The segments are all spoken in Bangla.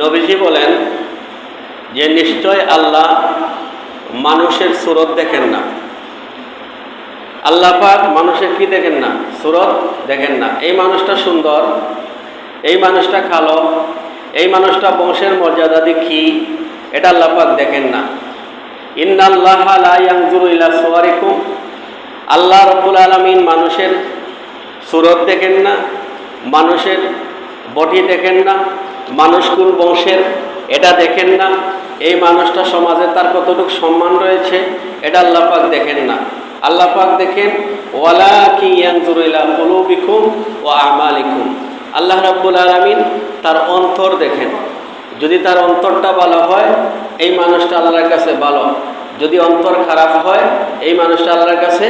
নবীজি বলেন যে নিশ্চয় আল্লাহ মানুষের সুরত দেখেন না। আল্লাহ পাক মানুষের কি দেখেন না? সুরত দেখেন না। এই মানুষটা সুন্দর, এই মানুষটা কালো, এই মানুষটা বংশের মর্যাদা দেখি, এটা আল্লাহ পাক দেখেন না। ইন্নাল্লাহ লা ইয়ানজুরু ইলা সুওয়ারিকুম আল্লাহ রব্বুল আলামিন মানুষের সুরত দেখেন না, মানুষের বটি দেখেন না মানুষ কোন বংশের? এটা দেখেন না। এই মানুষটা সমাজে তার কতটুকু সম্মান রয়েছে, এটা আল্লাহ পাক দেখেন না। আল্লাহ পাক দেখেন ওয়ালা কি ইয়ানজুরুলা কুলুবিকুম ও আমালিকুম। আল্লাহ রাব্বুল আলামিন তার অন্তর দেখেন। যদি তার অন্তরটা ভালো হয়, এই মানুষটা আল্লাহর কাছে ভালো। যদি অন্তর খারাপ হয়, এই মানুষটা আল্লাহর কাছে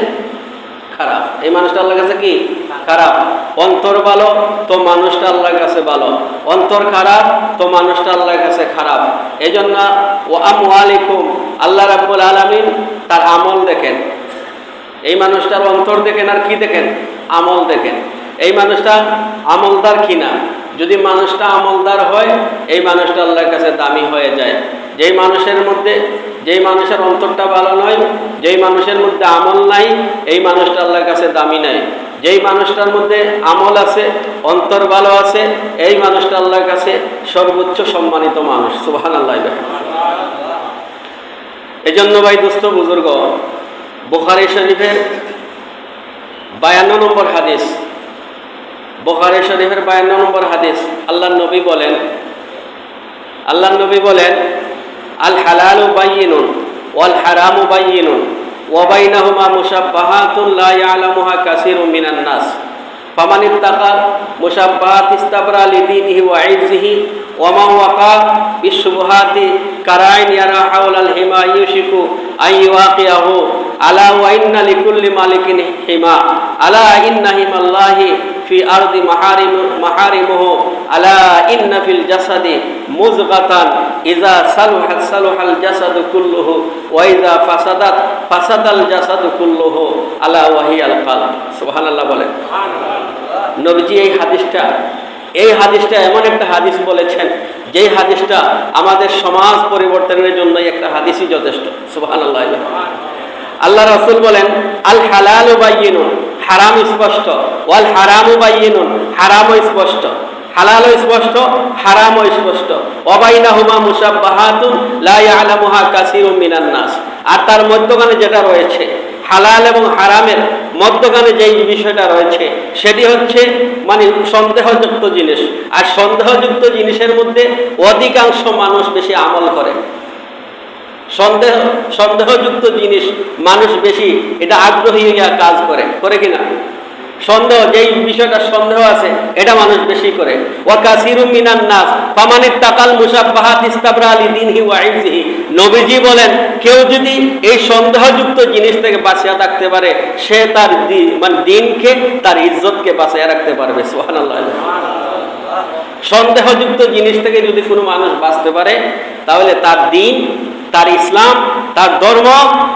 খারাপ। এই মানুষটা আল্লাহর কাছে কি? খারাপ। অন্তর ভালো, তো মানুষটা আল্লাহর কাছে ভালো। অন্তর খারাপ, তো মানুষটা আল্লাহর কাছে খারাপ। এই জন্য ও আমওয়ালিকুম আল্লাহ রাব্বুল আলামিন তার আমল দেখেন। এই মানুষটার অন্তর দেখেন আর কি দেখেন? আমল দেখেন। এই মানুষটা আমলদার কিনা? যদি মানুষটা আমলদার হয়, এই মানুষটা আল্লাহর কাছে দামি হয়ে যায়। যেই মানুষের মধ্যে যেই মানুষের অন্তরটা ভালো নয়, যেই মানুষের মধ্যে আমল নাই, এই মানুষটা আল্লাহর কাছে দামি নাই। যেই মানুষটার মধ্যে আমল আছে, অন্তর ভালো আছে, এই মানুষটা আল্লাহর কাছে সর্বোচ্চ সম্মানিত মানুষ। সুবহান আল্লাহ এই জন্য ভাই দুস্থ বুজুর্গ, বুখারি শরীফের বায়ান্ন নম্বর হাদিস, বুখারি শরীফের বায়ান্ন নম্বর হাদিস আল্লাহ নবী বলেন আল্লাহ নবী বলেন আল হালালু বাইয়িনুন ওয়াল হারামু বাইয়িনুন ওয়া বাইনাহুমা মুশাব্বাহাতুন লা ইয়ালামুহা কাসীরুম মিনান নাস ফামান ইত্তাকা মুশাব্বাহাত ইস্তাবরা লিদিনিহি ওয়া ইজ্জিহি ওয়া মান ওয়াকা বিশুবহাতি কারাইন ইয়ারা হাওলাল হিমা ইউশিকু আন ইওয়াকিয়াহু আলা ওয়া ইন্না লিকুল্লি ফি আরদি মাহারিম, মাহারিমুহু আলা ইন্না ফিল জাসাদি মুজগাতান ইজা সালুহাত ওয়া ইজা ফাসাদাত ফাসাদাল জাসাদু কুল্লুহু আলা ওয়াহিয়াল সুবহানাল্লাহ বলেন। নবীজি এই হাদিসটা এই হাদিসটা এমন একটা হাদিস বলেছেন, যেই হাদিসটা আমাদের সমাজ পরিবর্তনের জন্য একটা হাদিসই যথেষ্ট। সুবহানাল্লাহ। আল্লাহ রাসূল বলেন, আল হালালু হারাম স্পষ্ট। ওয়াল হারামু বাইয়িনুন, হারামও স্পষ্ট। হালালও স্পষ্ট, হারামও স্পষ্ট। অবাইনাহুমা মুসাব্বাহাতুন লা ইয়ালামুহা কাসীরুম মিনান নাস। আর তার মধ্যখানে যেটা রয়েছে, হালাল এবং হারামের মধ্যখানে যেই বিষয়টা রয়েছে, সেটি হচ্ছে মানে সন্দেহযুক্ত জিনিস। আর সন্দেহযুক্ত জিনিসের মধ্যে অধিকাংশ মানুষ বেশি আমল করে। সন্দেহ, সন্দেহযুক্ত জিনিস, মানুষ বেশি, এটা আগ্রহী হইয়া কাজ করে। করে কিনা? সন্দেহ, যেই বিষয়টা সন্দেহ আছে, এটা মানুষ বেশি করে। নবীজি বলেন, কেউ যদি এই সন্দেহযুক্ত জিনিস থেকে বাঁচিয়ে থাকতে পারে, সে তার মানে দিনকে, তার ইজ্জতকে বাঁচিয়ে রাখতে পারবে। সুবহানাল্লাহ। সন্দেহযুক্ত জিনিস থেকে যদি কোনো মানুষ বাঁচতে পারে, তাহলে তার দিন তার ইসলাম, তার ধর্ম,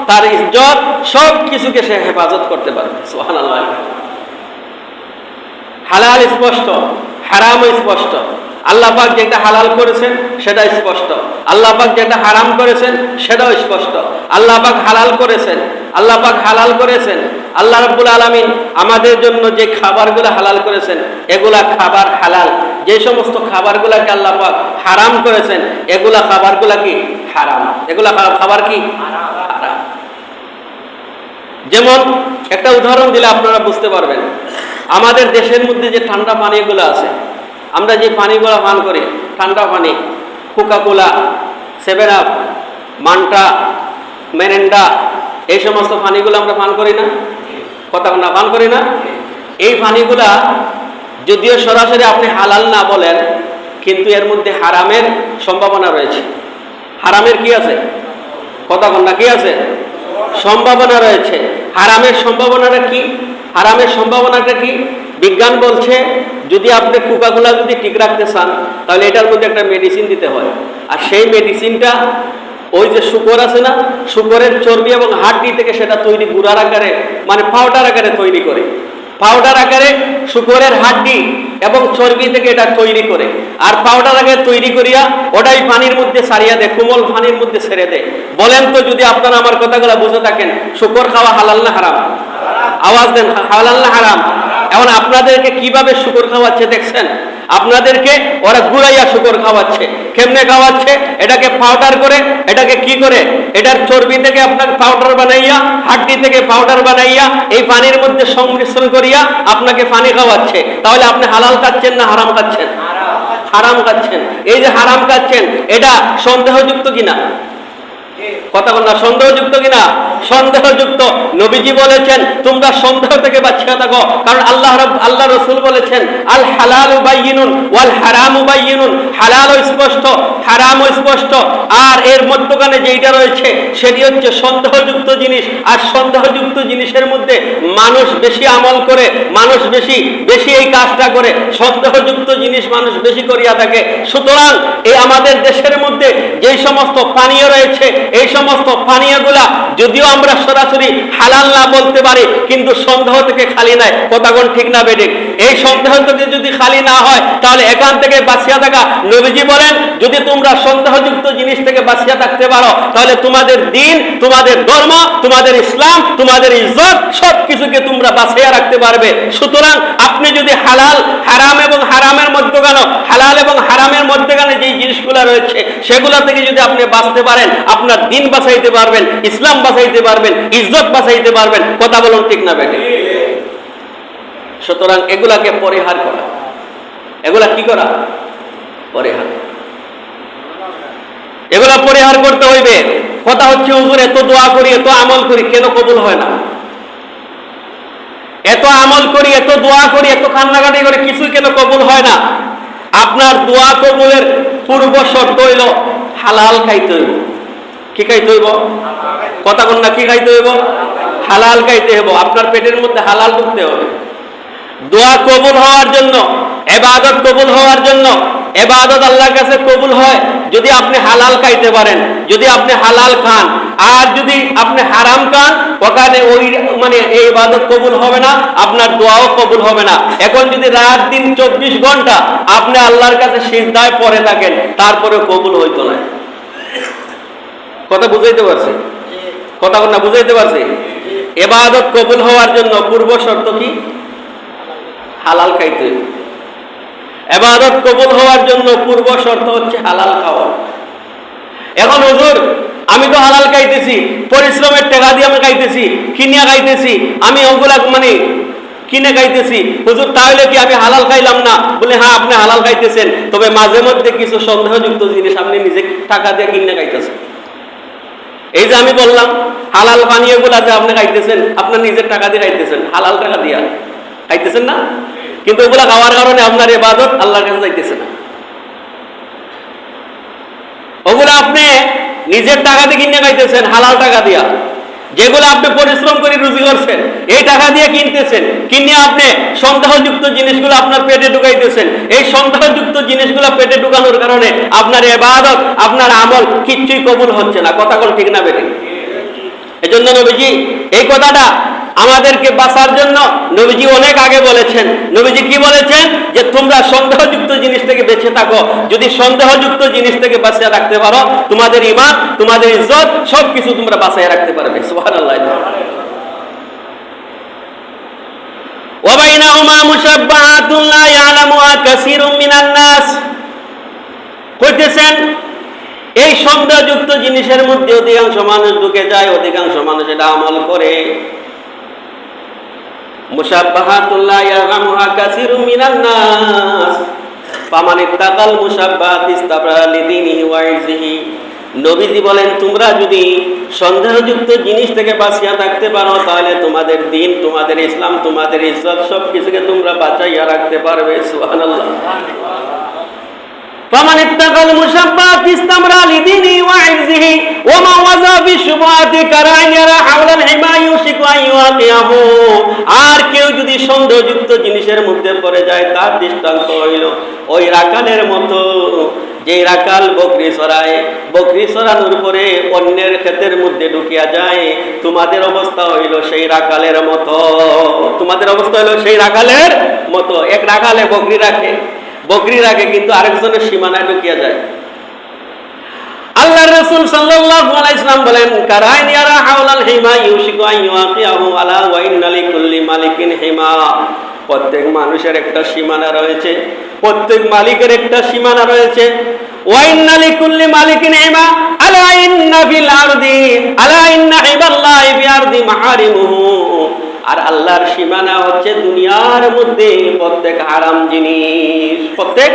তার ইজ্জত, সব কিছুকে সে হেফাজত করতে পারবে। সুবহানাল্লাহ। হালাল স্পষ্ট, হারাম স্পষ্ট। আল্লাহ পাক যেটা হালাল করেছেন সেটা স্পষ্ট। আল্লাহ পাক যেটা হারাম করেছেন, সেটাও স্পষ্ট। আল্লাহ পাক হালাল করেছেন আল্লাহ পাক হালাল করেছেন। আল্লাহ রাব্বুল আলামিন আমাদের জন্য যে খাবারগুলো হালাল করেছেন, এগুলা খাবার হালাল। যে সমস্ত খাবারগুলাকে আল্লাহ পাক হারাম করেছেন, এগুলা খাবারগুলা কি? হারাম। এগুলা খাবার কি? হারাম। যেমন একটা উদাহরণ দিলে আপনারা বুঝতে পারবেন, আমাদের দেশের মধ্যে যে ঠান্ডা পানিগুলো আছে, আমরা যে পানিগুলো পান করি, ঠান্ডা পানি কোকা সেভেন আপ, মান্টা, মেরেন্ডা এই সমস্ত পানিগুলো আমরা পান করি না? কথা না পান করি না? এই পানিগুলা যদিও সরাসরি আপনি হালাল না বলেন, কিন্তু এর মধ্যে হারামের সম্ভাবনা রয়েছে। হারামের কি আছে? কথা কন্যা কি আছে? সম্ভাবনা রয়েছে। হারামের সম্ভাবনাটা কি? হারামের সম্ভাবনাটা কি? বিজ্ঞান বলছে, যদি আপনি কোকাগুলা যদি ঠিক রাখতে চান, তাহলে এটার মধ্যে একটা মেডিসিন দিতে হয়। আর সেই মেডিসিনটা ওই যে শুকর আছে না, শুকরের চর্বি এবং হাড্ডি থেকে সেটা তৈরি গুঁড়ার আকারে মানে পাউডার আকারে তৈরি করে। পাউডার আকারে শুকরের হাড্ডি এবং চর্বি থেকে এটা তৈরি করে। আর পাউডার আগে তৈরি করিয়া ওটাই পানির মধ্যে সারিয়া দেয়, কোমল পানির মধ্যে ছেড়ে দেয়। বলেন তো যদি আপনারা আমার কথাগুলো বুঝে থাকেন, শুকর খাওয়া হালাল না হারাম? আওয়াজ দেন, হালাল না হারাম? এখন আপনাদেরকে কীভাবে শুকর খাওয়াচ্ছে দেখছেন? আপনাদেরকে ওরা গুড়াইয়া শুকর খাওয়াচ্ছে। কেমনে খাওয়াচ্ছে? এটাকে পাউডার করে এটাকে কি করে? এটার চর্বি থেকে আপনার পাউডার বানাইয়া হাড্ডি থেকে পাউডার বানাইয়া এই পানির মধ্যে সংমিশ্রণ করিয়া আপনাকে পানি খাওয়াচ্ছে। তাহলে আপনি হালাল খাচ্ছেন না হারাম খাচ্ছেন? হারাম খাচ্ছেন। এই যে হারাম খাচ্ছেন এটা সন্দেহযুক্ত কিনা? কথা বল না, সন্দেহযুক্ত কিনা? সন্দেহযুক্ত। নবীজি বলেছেন, তোমরা সন্দেহ থেকে বাঁচিয়ে থাকো। কারণ আল্লাহ আল্লাহ রসুল বলেছেন, আল হালাল উবাইয়িনুন ওয়াল হারাম উবাইয়িনুন হালাল স্পষ্ট হারাম স্পষ্ট। আর এর মধ্যখানে যেইটা রয়েছে, সেটি হচ্ছে সন্দেহযুক্ত জিনিস। আর সন্দেহযুক্ত জিনিসের মধ্যে মানুষ বেশি আমল করে, মানুষ বেশি বেশি এই কাজটা করে। সন্দেহযুক্ত জিনিস মানুষ বেশি করিয়া থাকে। সুতরাং এই আমাদের দেশের মধ্যে যেই সমস্ত পানীয় রয়েছে, এই সমস্ত পানীয়গুলা যদিও আমরা সরাসরি হালাল না বলতে পারি, কিন্তু সন্দেহ থেকে খালি নাই কথাগণ ঠিক না বেঠিক। এই সন্দেহ থেকে যদি খালি না হয়, তাহলে এখান থেকে বাঁচিয়া থাকা। নবীজি বলেন, যদি তোমরা সন্দেহযুক্ত জিনিস থেকে বাঁচিয়া থাকতে পারো, তাহলে তোমাদের দিন, তোমাদের ধর্ম, তোমাদের ইসলাম, তোমাদের ইজ্জত সব কিছুকে তোমরা বাঁচিয়ে রাখতে পারবে। সুতরাং আপনি যদি হালাল, হারাম এবং হারামের মধ্যে কেন হালাল এবং হারামের মধ্যখানে যেই জিনিসগুলো রয়েছে, সেগুলো থেকে যদি আপনি বাঁচতে পারেন, আপনার দিন বাঁচাইতে পারবেন, ইসলাম বাঁচাইতে পারবেন, ইজ্জত বাঁচাইতে পারবেন, কথা বলুন ঠিক না বেটে সুতরাং এগুলাকে পরিহার করা। এগুলা কি করা? পরিহার। এগুলা পরিহার করতে হইবে। কথা হচ্ছে, হুজুর, এত দোয়া করি, এত আমল করি, কেন কবুল হয় না? এত আমল করি, এত দোয়া করি, এত কান্নাকাটি করি, কিছুই কেন কবুল হয় না? আপনার দোয়া কবুলের পূর্ব শর্ত হইল হালাল খাইতে হইব। কি খাইতে হইব? কথা কোন না, কি খাইতে হইব? হালাল খাইতে হইব। আপনার পেটের মধ্যে হালাল ঢুকতে হবে। দোয়া কবুল হওয়ার জন্য, এবাদত কবুল হওয়ার জন্য, এবাদত আল্লাহর কাছে কবুল হয় যদি আপনি হালাল খাইতে পারেন, যদি আপনি হালাল খান। আর যদি আপনি হারাম খান, ওখানে ওই মানে এই ইবাদত কবুল হবে না, আপনার দোয়াও কবুল হবে না। এখন যদি রাত দিন চব্বিশ ঘণ্টা আপনি আল্লাহর কাছে সিজদায় পরে থাকেন তারপরে কবুল হইতো না। কথা বুঝাইতে পারছি? কথা না বুঝাইতে পারছি? এবাদত কবুল হওয়ার জন্য পূর্ব শর্ত কি? হালাল খাইতে। এবাদত কবুল হওয়ার জন্য পূর্ব শর্ত হচ্ছে হালাল খাওয়া। এখন হুজুর, আমি তো হালাল খাইতেছি, পরিশ্রমের টাকা দিয়ে আমি খাইতেছি, কিনিয়া খাইতেছি, আমি ওগুলা মানে কিনে খাইতেছি। হুজুর, তাহলে কি আমি হালাল খাইলাম না? বলে হ্যাঁ আপনি হালাল খাইতেছেন। তবে মাঝে মধ্যে কিছু সন্দেহযুক্ত জিনিস আপনি নিজে টাকা দিয়ে কিনে খাইতেছেন। এই যে আমি বললাম, হালাল পানীয়গুলা যে আপনি খাইতেছেন আপনার নিজের টাকা দিয়ে খাইতেছেন। হালাল টাকা দিয়া। খাইতেছেন না? কিন্তু ওগুলা খাওয়ার কারণে আপনার এবাদত আল্লাহর কাছে যাইতেছে না। ওগুলো আপনি নিজের টাকা দিয়ে কিনে খাইতেছেন, হালাল টাকা দিয়া। যেগুলো আপনি পরিশ্রম করে রুজি করছেন, এই টাকা দিয়ে কিনতেছেন, কিনে আপনি সন্দেহযুক্ত জিনিসগুলো আপনার পেটে ঢুকাইতেছেন, এই সন্দেহযুক্ত জিনিসগুলো পেটে ঢুকানোর কারণে আপনার এবাদত, আপনার আমল কিচ্ছুই কবুল হচ্ছে না। কথা ঠিক না বেটে জন্য নবীজি এই কথাটা আমাদেরকে বাঁচার জন্য নবীজি অনেক আগে বলেছেন নবীজি কি বলেছেন যে তোমরা সন্দেহযুক্ত জিনিস থেকে বেঁচে থাকো যদি সন্দেহযুক্ত জিনিস থেকে বাঁচিয়ে রাখতে পারো তোমাদের ইমান তোমাদের ইজ্জত সবকিছু তোমরা বাঁচিয়ে রাখতে পারবে সুবহানাল্লাহ وبينهما مشبهات لا يعلمها كثير من الناس কইতেছেন এই সন্দেহযুক্ত জিনিসের মধ্যে অধিকাংশ মানুষ ঢুকে যায় অধিকাংশ মানুষ এটা আমল করে মুসাববাহাতুল্লাহ ইয়ারহামুহা কাসিরুম মুসাববাহাত ইস্তাবরা লিদিনিহি নবীজি বলেন, তোমরা যদি সন্দেহযুক্ত জিনিস থেকে বাঁচিয়া থাকতে পারো, তাহলে তোমাদের দিন, তোমাদের ইসলাম, তোমাদের ইজ্জত সব কিছুকে তোমরা বাঁচাইয়া রাখতে পারবে। সুবহানাল্লাহ। মুসাববাহ وما وزى بالشبهات كراع يرى حول الحمى يوشك أن يواقعه আর কেউ যদি সন্দেহযুক্ত জিনিসের মধ্যে পড়ে যায় তার দৃষ্টান্ত হইল ওই রাকালের মতো যে রাকাল বকরি সরায় বকরি সরানোর পরে অন্যের ক্ষেতের মধ্যে ঢুকিয়া যায় তোমাদের অবস্থা হইল সেই রাকালের মতো তোমাদের অবস্থা হইল সেই রাকালের মতো এক রাকালে বকরি রাখে বকরি রাখে কিন্তু আরেকজনের সীমানায় ঢুকিয়া যায় আল্লাহ রাসূল সাল্লাল্লাহু আলাইহি সাল্লাম বলেন, কারাইন ইয়ারা হাওলাল হিমা ইউশিকু আন আলা ওয়া ইন্না লিকুল্লি মালিকিন হিমা। প্রত্যেক মানুষের একটা সীমানা রয়েছে, প্রত্যেক মালিকের একটা সীমানা রয়েছে। লিকুল্লি মালিকিন হিমা আলা ইন্না ফিল আরদি, আলা ইন্না ফি আরদি মাহারিমুহু। আর আল্লাহর সীমানা হচ্ছে দুনিয়ার মধ্যে প্রত্যেক হারাম জিনিস, প্রত্যেক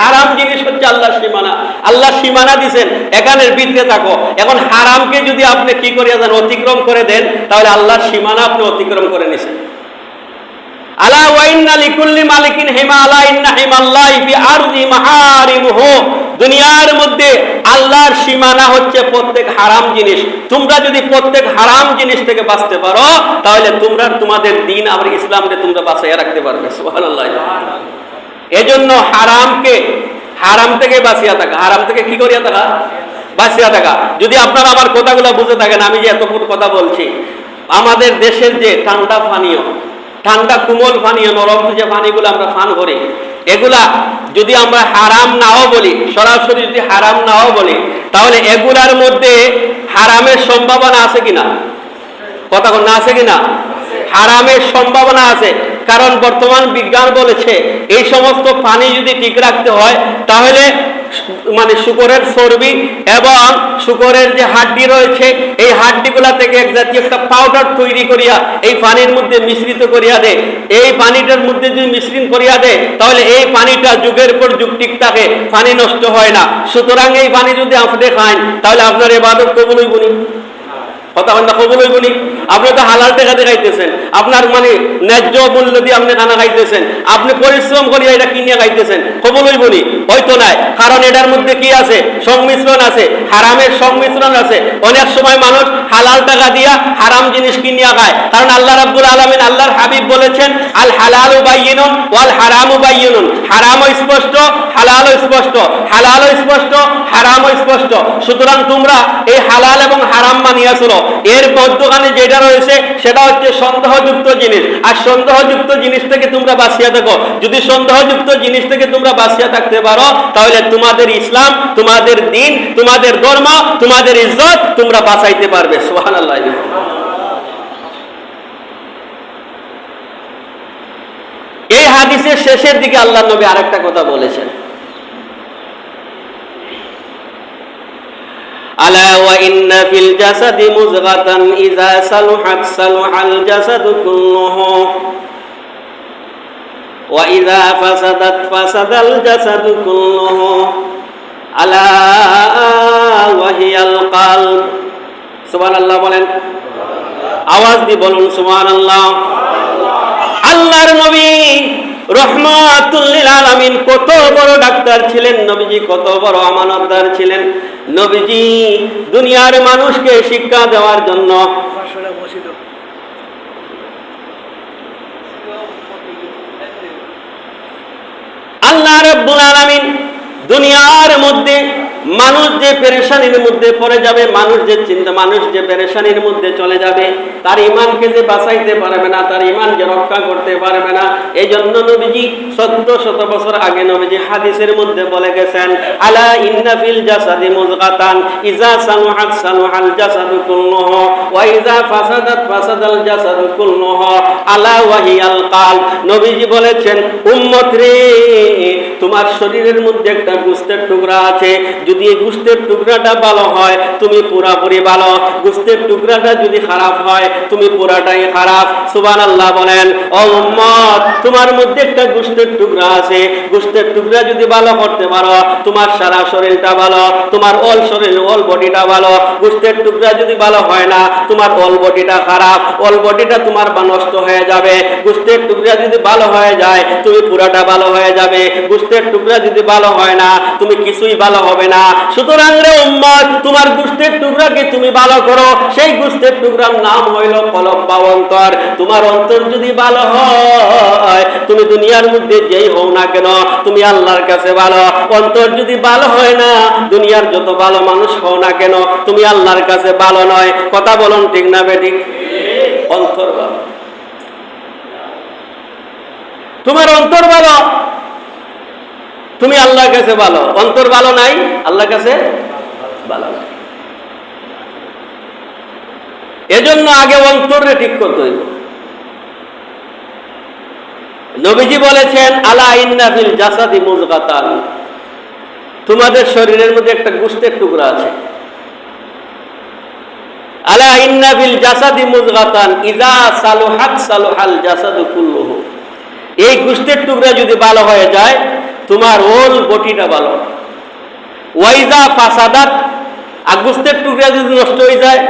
হারাম জিনিস হচ্ছে আল্লাহ সীমানা। আল্লাহ সীমানা দিছেন, এখানের ভিতরে থাকো। এখন হারামকে যদি আপনি কি করিয়া দেন অতিক্রম করে দেন, তাহলে আল্লাহর সীমানা আপনি অতিক্রম করে নিছেন। আলা ওয়াইন্না লিকুল্লি মালিকিন হিমা, আলা ইন্না হিমাল্লাহি ফি আরদি মাহারিমুহু। দুনিয়ার মধ্যে আল্লাহর সীমানা হচ্ছে প্রত্যেক হারাম জিনিস। তোমরা যদি প্রত্যেক হারাম জিনিস থেকে বাঁচতে পারো, তাহলে তোমরা তোমাদের দিন আর ইসলামকে তোমরা বাঁচাইয়া রাখতে পারবে। সুবহানাল্লাহ। এজন্য হারামকে, হারাম থেকে বাঁচিয়া থাকা। হারাম থেকে কি করিয়া থাকা? বাঁচিয়া থাকা। যদি আপনারা আমার কথাগুলো বুঝে থাকেন, আমি যে এতক্ষণ কথা বলছি, আমাদের দেশের যে ঠান্ডা পানীয়, ঠান্ডা কুমল পানীয়, নরম যে পানিগুলো আমরা পান করি, এগুলা যদি আমরা হারাম নাও বলি, সরাসরি যদি হারাম নাও বলি, তাহলে এগুলার মধ্যে হারামের সম্ভাবনা আছে কিনা? কথা না আছে কিনা? হারামের সম্ভাবনা আছে। কারণ বর্তমান বিজ্ঞান বলেছে, এই সমস্ত পানি যদি ঠিক রাখতে হয়, তাহলে মানে শুকরের চর্বি এবং শুকরের যে হাড্ডি রয়েছে, এই হাড্ডিগুলা থেকে এক জাতীয় একটা পাউডার তৈরি করিয়া এই পানির মধ্যে মিশ্রিত করিয়া দেয় এই পানিটার মধ্যে যদি মিশ্রণ করিয়া দেয় তাহলে এই পানিটা যুগের পর যুগ ঠিক থাকে, পানি নষ্ট হয় না। সুতরাং এই পানি যদি আপনি খান, তাহলে আপনার এবাদত কবুলই বলি কথা হইব আপনি হালাল মানে অনেক সময় মানুষ হালাল টাকা দিয়া হারাম জিনিস কিনিয়া খায়। কারণ আল্লাহ রাব্বুল আলামিন আল্লাহর হাবিব বলেছেন, আল হালালু বাইয়িনুন ওয়াল হারামু বাইয়িনুন। হারামও স্পষ্ট, হালালও স্পষ্ট। হালালও স্পষ্ট, হারামও স্পষ্ট। সুতরাং তোমরা এই হালাল এবং হারাম মানিয়া চলো। এর মধ্যখানে যেটা রয়েছে, সেটা হচ্ছে সন্দেহযুক্ত জিনিস। আর সন্দেহযুক্ত জিনিস থেকে তোমরা বাঁচিয়া থাকো। যদি সন্দেহযুক্ত জিনিস থেকে তোমরা বাঁচিয়া থাকতে পারো, তাহলে তোমাদের ইসলাম, তোমাদের দিন, তোমাদের ধর্ম, তোমাদের ইজ্জত তোমরা বাঁচাইতে পারবে। সুবহানাল্লাহ। এই হাদিসের শেষের দিকে আল্লাহ নবী আরেকটা কথা বলেছেন। আলা ওয়া ইন্না ফিল জাসাদি মুযগাতান ইযা সালুহাত সালুহাল জাসাদু কুল্লুহু। ওয়া ইযা ফাসাদাত ফাসাদাল জাসাদু কুল্লুহু। আলা ওয়া হিয়াল কলব বলেন। আওয়াজ দিয়ে বলুন সুবহানাল্লাহ। আল্লাহর নবী রহমাতুল্লিল আলামিন কত বড় ডাক্তার ছিলেন, নবীজি কত বড় আমানতদার ছিলেন। নবীজি দুনিয়ার মানুষকে শিক্ষা দেওয়ার জন্য আল্লাহ রব্বুল আলামিন দুনিয়ার মধ্যে মানুষ যে পেরেশানির মধ্যে পড়ে যাবে, মানুষ যে চিন্তা, মানুষ যে পেরেশানির মধ্যে চলে যাবে, তার ইমানকে যে বাঁচাইতে পারবে না, তার ইমানকে রক্ষা করতে পারবে না এই জন্য নবীজি চোদ্দ শত বছর আগে নবীজি হাদিসের মধ্যে বলে গেছেন, আলা জাসাদি মুজগাতান, ইজা সানুহাত সানুহাল জাসাদু ওয়া ইজা ফাসাদাত ফাসাদাল জাসাদু আলা কালব নবীজি বলেছেন উম্মত রে তোমার শরীরের মধ্যে একটা গুস্তের টুকরা আছে যদি এই গুস্তের টুকরাটা ভালো হয়, তুমি পুরাপুরি ভালো। গুস্তের টুকরাটা যদি খারাপ হয়, তুমি পুরাটাই খারাপ। সুবান আল্লাহ বলেন, ও তোমার মধ্যে একটা গুস্তের টুকরা আছে। গুস্তের টুকরা যদি ভালো করতে পারো, তোমার সারা শরীরটা ভালো, তোমার অল শরীর অল বডিটা ভালো। গুস্তের টুকরা যদি ভালো হয় না, তোমার অল বডিটা খারাপ অল বডিটা তোমার নষ্ট হয়ে যাবে। গুস্তের টুকরা যদি ভালো হয়ে যায়, তুমি পুরাটা ভালো হয়ে যাবে। গুস্তের টুকরা যদি ভালো হয় না, তুমি কিছুই ভালো হবে না। সুতরাং রে উম্মত, তোমার গুস্তের টুকরাকে তুমি ভালো করো। সেই গুস্তের টুকরার নাম হইল কলব বা তোমার অন্তর যদি ভালো হয়, তুমি দুনিয়ার মধ্যে যেই হও না কেন, তুমি আল্লাহর কাছে ভালো। অন্তর যদি ভালো হয় না, দুনিয়ার যত ভালো মানুষ হও না কেন, তুমি আল্লাহর কাছে ভালো নয়। কথা বলুন ঠিক না বেঠিক অন্তর ভালো। তোমার অন্তর ভালো। তুমি আল্লাহর কাছে ভালো। অন্তর ভালো নাই? আল্লাহর কাছে ভালো এজন্য আগে অন্তরে ঠিক করতে হইব। নবীজি বলেছেন, আলা ইন্নাফিল জাসাদি মুজগাতান। তোমাদের শরীরের মধ্যে একটা গুস্তের টুকরা আছে। আলা ইন্নাফিল জাসাদি মুজগাতান ইজা সালুহাত সালুহাল জাসাদু কুল্লুহু। এই গুস্তের টুকরা যদি ভালো হয়ে যায় তোমার ওল বটিটা ভালো ওয়াইজা ফাসাদাত আর গুস্তের টুকরা যদি নষ্ট হয়ে যায়,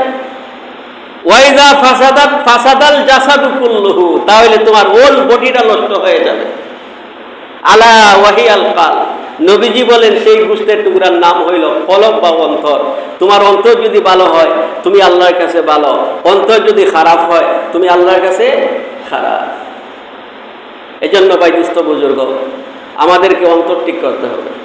ওয়াইজা ফাসাদাত, ফাসাদাল জাসাদু কুল্লুহু, তাহলে তোমার ওল বডিটা নষ্ট হয়ে যাবে। আলা ওয়াহিয়াল কাল, নবীজি বলেন, সেই গুস্তের টুকরার নাম হইল কলব বা অন্তর। তোমার অন্তর যদি ভালো হয়, তুমি আল্লাহর কাছে ভালো। অন্তর যদি খারাপ হয়, তুমি আল্লাহর কাছে খারাপ। এই জন্য ভাই দুস্থ বুজুর্গ আমাদেরকে অন্তর ঠিক করতে হবে।